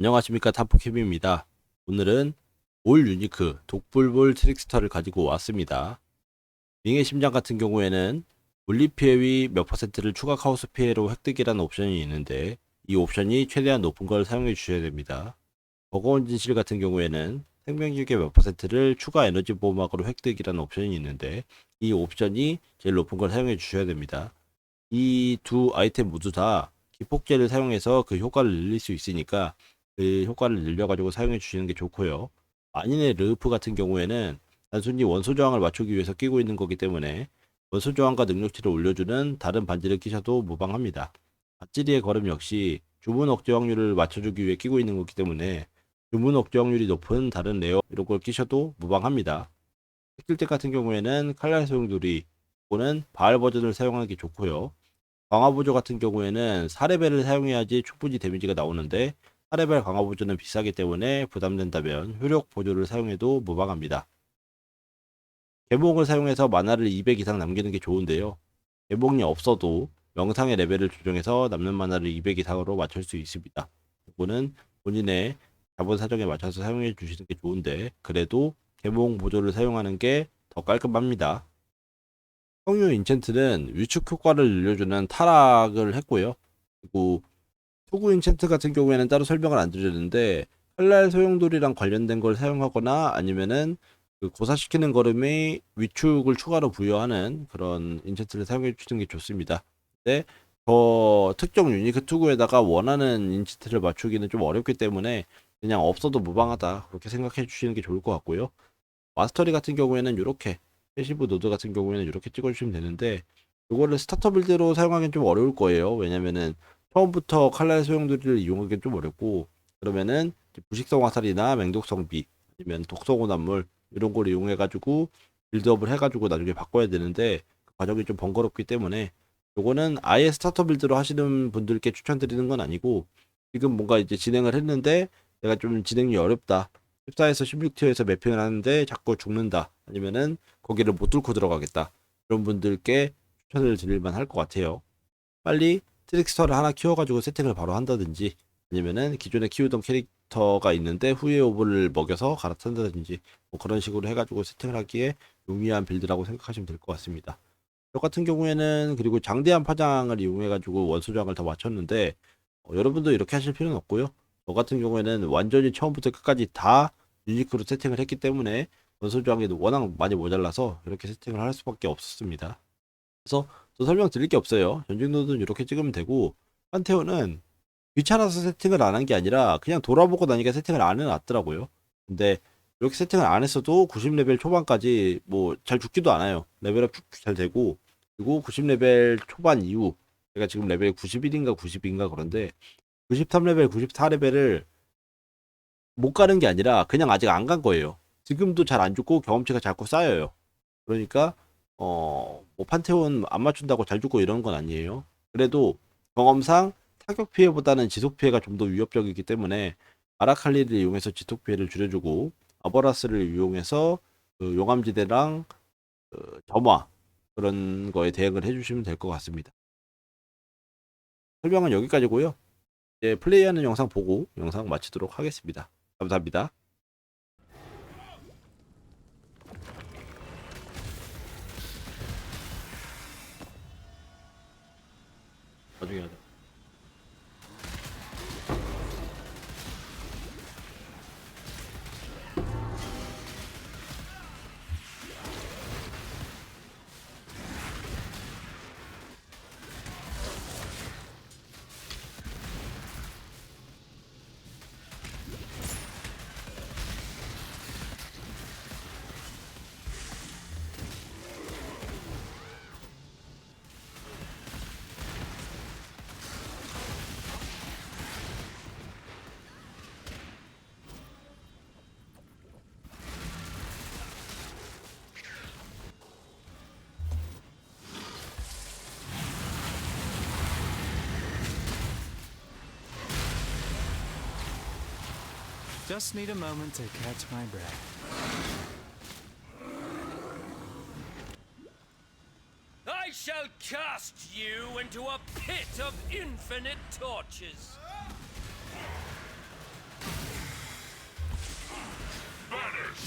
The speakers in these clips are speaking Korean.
안녕하십니까 탐포캡입니다. 오늘은 올 유니크 독불볼 트릭스터를 가지고 왔습니다. 링의 심장 같은 경우에는 물리 피해 위 몇 퍼센트를 추가 카오스 피해로 획득이라는 옵션이 있는데 이 옵션이 최대한 높은 걸 사용해 주셔야 됩니다. 버거운 진실 같은 경우에는 생명력의 몇 퍼센트를 추가 에너지 보호막으로 획득이라는 옵션이 있는데 이 옵션이 제일 높은 걸 사용해 주셔야 됩니다. 이 두 아이템 모두 다 기폭제를 사용해서 그 효과를 늘릴 수 있으니까 그 효과를 늘려가지고 사용해 주시는 게 좋고요. 만인의 르프 같은 경우에는 단순히 원소 저항을 맞추기 위해서 끼고 있는 거기 때문에 원소 저항과 능력치를 올려주는 다른 반지를 끼셔도 무방합니다. 밧지리의 걸음 역시 주문 억제 확률을 맞춰주기 위해 끼고 있는 거기 때문에 주문 억제 확률이 높은 다른 레어 이런 걸 끼셔도 무방합니다. 스킬때 같은 경우에는 칼날 소용돌이 또는 바알 버전을 사용하는 게 좋고요. 강화 보조 같은 경우에는 4레벨을 사용해야지 충분히 데미지가 나오는데 4레벨 강화 보조는 비싸기 때문에 부담된다면 효력 보조를 사용해도 무방합니다. 개봉을 사용해서 만화를 200 이상 남기는 게 좋은데요. 개봉이 없어도 명상의 레벨을 조정해서 남는 만화를 200 이상으로 맞출 수 있습니다. 이거는 본인의 자본 사정에 맞춰서 사용해 주시는 게 좋은데 그래도 개봉 보조를 사용하는 게 더 깔끔합니다. 성유 인챈트는 위축 효과를 늘려주는 타락을 했고요. 그리고 토구 인챈트 같은 경우에는 따로 설명을 안 드렸는데 칼날 소용돌이랑 관련된 걸 사용하거나 아니면은 그 고사시키는 걸음에 위축을 추가로 부여하는 그런 인챈트를 사용해 주시는 게 좋습니다. 근데 저 특정 유니크 투구에다가 원하는 인챈트를 맞추기는 좀 어렵기 때문에 그냥 없어도 무방하다 그렇게 생각해 주시는 게 좋을 것 같고요. 마스터리 같은 경우에는 이렇게 패시브 노드 같은 경우에는 이렇게 찍어주시면 되는데 이거를 스타터 빌드로 사용하기는 좀 어려울 거예요. 왜냐면은 처음부터 칼날 소용돌이를 이용하기는 좀 어렵고 그러면은 부식성 화살이나 맹독성 비 아니면 독성 오남물 이런 걸 이용해 가지고 빌드업을 해 가지고 나중에 바꿔야 되는데 그 과정이 좀 번거롭기 때문에 요거는 아예 스타터 빌드로 하시는 분들께 추천드리는 건 아니고 지금 뭔가 이제 진행을 했는데 내가 좀 진행이 어렵다. 14에서 16티어에서 매핑을 하는데 자꾸 죽는다. 아니면은 거기를 못 뚫고 들어가겠다. 그런 분들께 추천을 드릴 만 할 것 같아요. 빨리 트릭스터를 하나 키워가지고 세팅을 바로 한다든지 아니면은 기존에 키우던 캐릭터가 있는데 후에 오브를 먹여서 갈아탄다든지 뭐 그런 식으로 해가지고 세팅을 하기에 용이한 빌드라고 생각하시면 될 것 같습니다. 저 같은 경우에는 그리고 장대한 파장을 이용해가지고 원소장을 다 맞췄는데 어, 여러분도 이렇게 하실 필요는 없고요. 저 같은 경우에는 완전히 처음부터 끝까지 다 유니크로 세팅을 했기 때문에 원소장이 워낙 많이 모자라서 이렇게 세팅을 할 수밖에 없었습니다. 그래서 또 설명 드릴 게 없어요. 전직노드는 이렇게 찍으면 되고 판테온은 귀찮아서 세팅을 안 한 게 아니라 그냥 돌아보고 나니까 세팅을 안 해놨더라고요. 근데 이렇게 세팅을 안 했어도 90레벨 초반까지 뭐 잘 죽지도 않아요. 레벨업 쭉잘 되고 그리고 90레벨 초반 이후 제가 지금 레벨 91인가 90인가 그런데 93레벨, 94레벨을 못 가는 게 아니라 그냥 아직 안 간 거예요. 지금도 잘 안 죽고 경험치가 자꾸 쌓여요. 그러니까 어, 뭐 판테온 안 맞춘다고 잘 죽고 이런 건 아니에요. 그래도 경험상 타격 피해보다는 지속 피해가 좀 더 위협적이기 때문에 아라칼리를 이용해서 지속 피해를 줄여주고 아버라스를 이용해서 그 용암지대랑 그 점화 그런 거에 대응을 해주시면 될 것 같습니다. 설명은 여기까지고요. 이제 플레이하는 영상 보고 영상 마치도록 하겠습니다. 감사합니다. 나중에 하자. Just need a moment to catch my breath. I shall cast you into a pit of infinite torches. Vanish!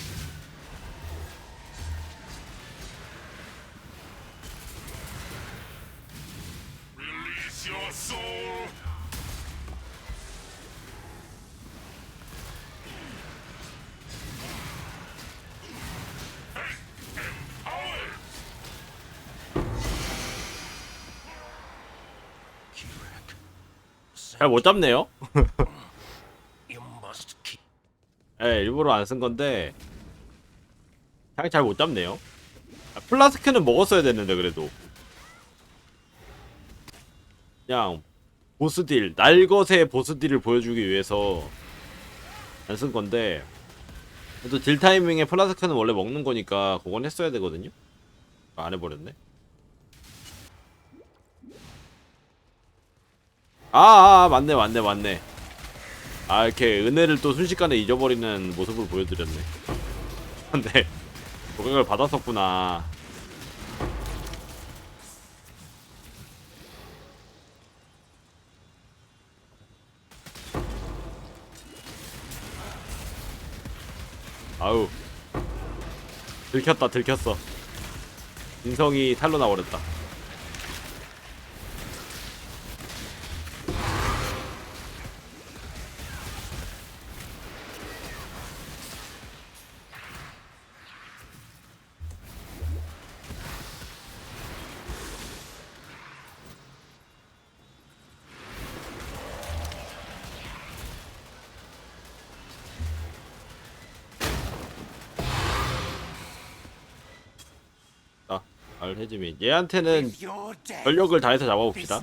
Release your soul! 잘 못 잡네요. 예, 일부러 안 쓴 건데 그냥 잘못 잡네요. 아, 플라스크는 먹었어야 됐는데 그래도 그냥 보스딜 날것의 보스딜을 보여주기 위해서 안 쓴 건데 그래도 딜 타이밍에 플라스크는 원래 먹는 거니까 그건 했어야 되거든요. 아, 안 해버렸네. 아, 아, 아 맞네 맞네 맞네. 아 이렇게 은혜를 또 순식간에 잊어버리는 모습을 보여드렸네. 근데 고객을 받았었구나. 아우. 들켰다 들켰어. 인성이 탈로 나버렸다 알 해지민 얘한테는 전력을 다해서 잡아봅시다.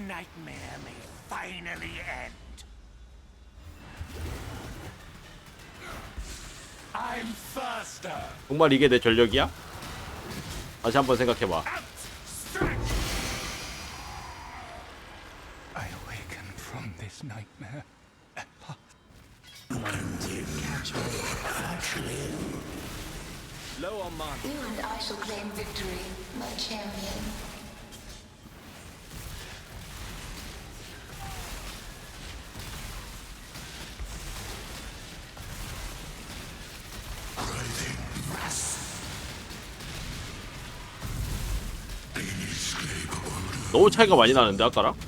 정말 이게 내 전력이야? 다시 한번 생각해봐 Low on mana. You and I shall claim victory, my champion. 너무 차이가 많이 나는데 아까랑?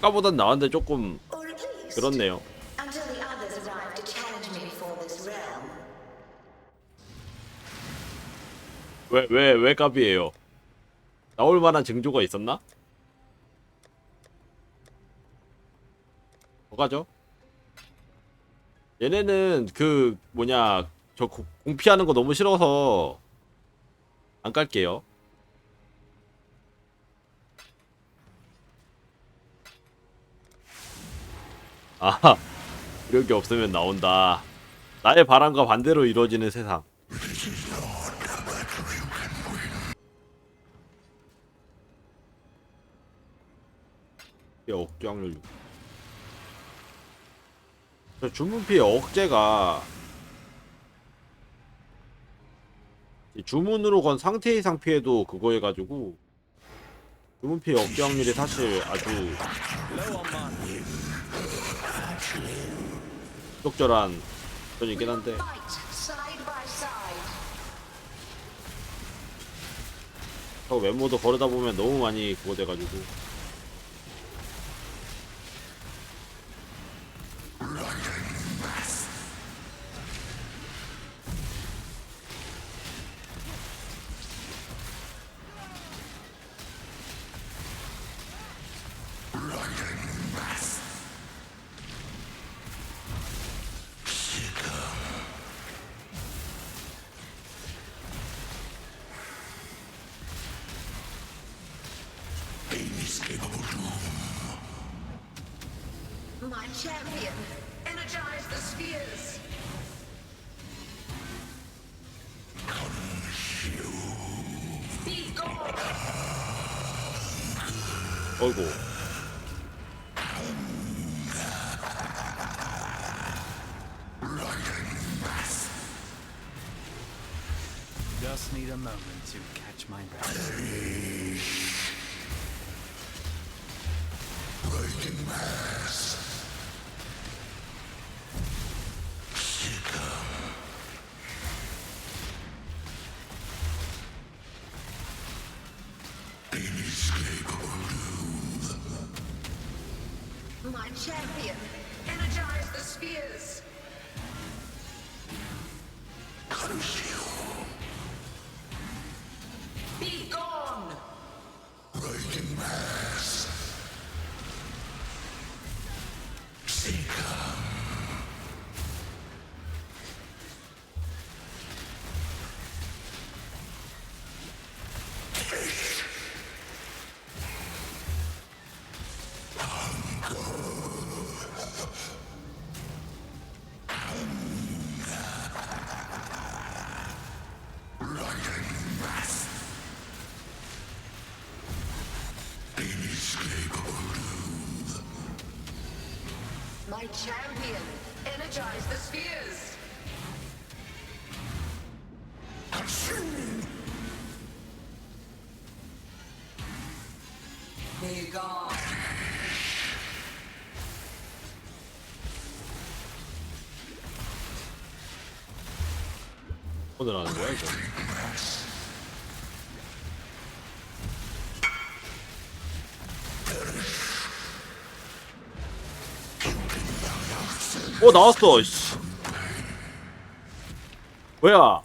아까보단 나왔는데 조금 그렇네요. 왜 왜왜 깝이에요 나올 만한 징조가 있었나? 뭐가죠? 얘네는 그 뭐냐 저 고- 공피하는 거 너무 싫어서 안 깔게요 아하, 이렇게 없으면 나온다. 나의 바람과 반대로 이루어지는 세상. 피해 억제 확률. 주문 피해 억제가 주문으로 건 상태 이상 피해도 그거 해가지고 주문 피해 억제 확률이 사실 아주 적절한 한데 side by side. 저 멤버도 거르다 보면 너무 많이 그거 돼가지고 champion, energize the spheres. Be gone. 어이구 Just need a moment to catch my breath. My champion, energize the spheres. My champion, energize the spheres. Be gone. 오늘 하는 거야 이거 어 나왔어 씨. 뭐야